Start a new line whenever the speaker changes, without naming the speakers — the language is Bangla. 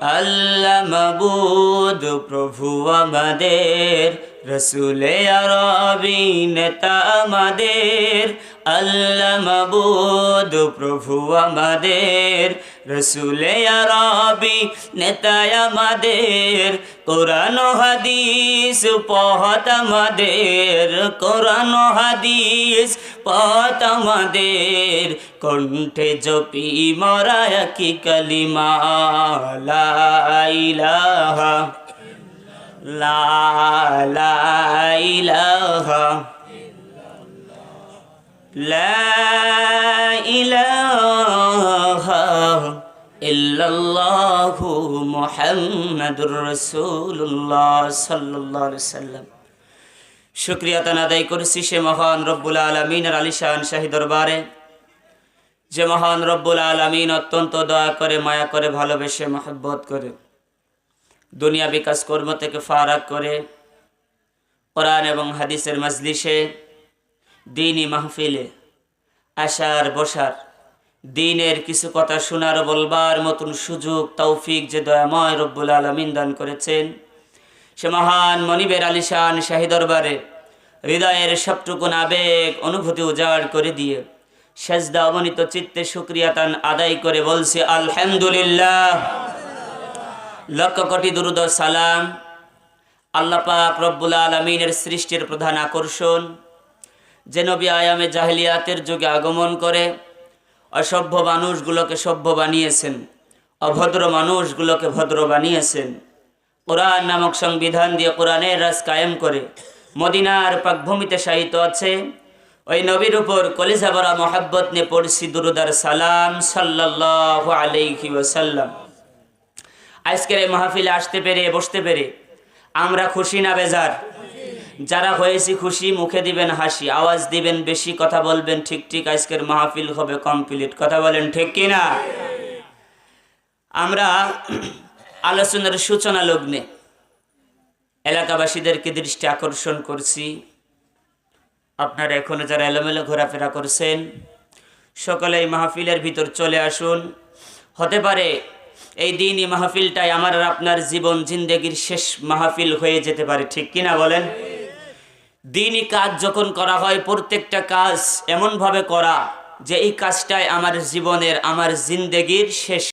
আল্লাহ প্রভু আমাদের রসুলে আরবি নেতা আমাদের। আল্লাহ প্রভু আমাদের রসুলে আরবি নেতা আমাদের। কোরআন হাদিস পহত আমাদের। কোরআন হাদিস, পথ আমাদের। কণ্ঠে জপি মরায় কি কালিমা, লা ইলাহা, লা লা ইল্লাল্লাহু মুহাম্মাদুর রাসূলুল্লাহ সাল্লাল্লাহু আলাইহি সাল্লাম। শুক্রিয়া তান আদায় করছি সে মহান রব্বুল আলমিনের আলিশান শাহী দরবারে। যে মহান রব্বুল আলমিন অত্যন্ত দয়া করে, মায়া করে, ভালোবেসে, মহব্বত করে, দুনিয়া বিকাশ কর্ম থেকে ফারাক করে, কোরআন এবং হাদিসের মজলিসে, দিনই মাহফিলে আসার বসার দিনের কিছু কথা শোনার বলবার মতন সুযোগ, তৌফিক যে দয়াময় রব্বুল আলমিন দান করেছেন। সে মহান মনিবের আলিশান শাহী দরবারে হৃদয়ের সবটুকুন আবেগ, অনুভূতি উজাড় করে দিয়ে সেজদা অবনীত চিত্তে সুক্রিয়া তান আদায় করে বলছে, আলহামদুলিল্লাহ। লক্ষ কোটি দুরুদ সালাম। আল্লাহ পাক রব্বুল আলমিনের সৃষ্টির প্রধান আকর্ষণ। যে নবী আয়ামে জাহেলিয়াতের যুগে আগমন করে অসভ্য মানুষগুলোকে সভ্য বানিয়েছেন, অভদ্র মানুষগুলোকে ভদ্র বানিয়েছেন। কোরআন নামক সংবিধান দিয়ে কোরআনের রাজ কায়েম করে মদিনার পাকভূমিতে সাহিত্য আছে। ওই নবীর উপর কলিজা বরা মহাব্বত নিয়ে পড়ছি দুরুদার সালাম সাল্লাহ আলাইহি ওসাল্লাম আজকের এই মাহফিলে আসতে পেরে, বসতে পেরে আমরা খুশি না বেজার? যারা হয়েছি খুশি, মুখে দিবেন হাসি, আওয়াজ দিবেন, বেশি কথা বলবেন, ঠিক ঠিক আজকের মাহফিল হবে কমপ্লিট কথা বলেন ঠিক কি না আমরা আলোচনার সূচনা লগ্নে এলাকাবাসীদেরকে দৃষ্টি আকর্ষণ করছি। আপনারা এখনও যারা এলোমেলো ঘোরাফেরা করছেন সকলে এই মাহফিলের ভিতর চলে আসুন। হতে পারে এই দিনই মাহফিলটাই আমার আর আপনার জীবন, জিন্দেগির শেষ মাহফিল হয়ে যেতে পারে, ঠিক কিনা বলেন? দিনই কাজ যখন করা হয়, প্রত্যেকটা কাজ এমনভাবে করা যে এই কাজটাই আমার জীবনের, আমার জিন্দেগির শেষ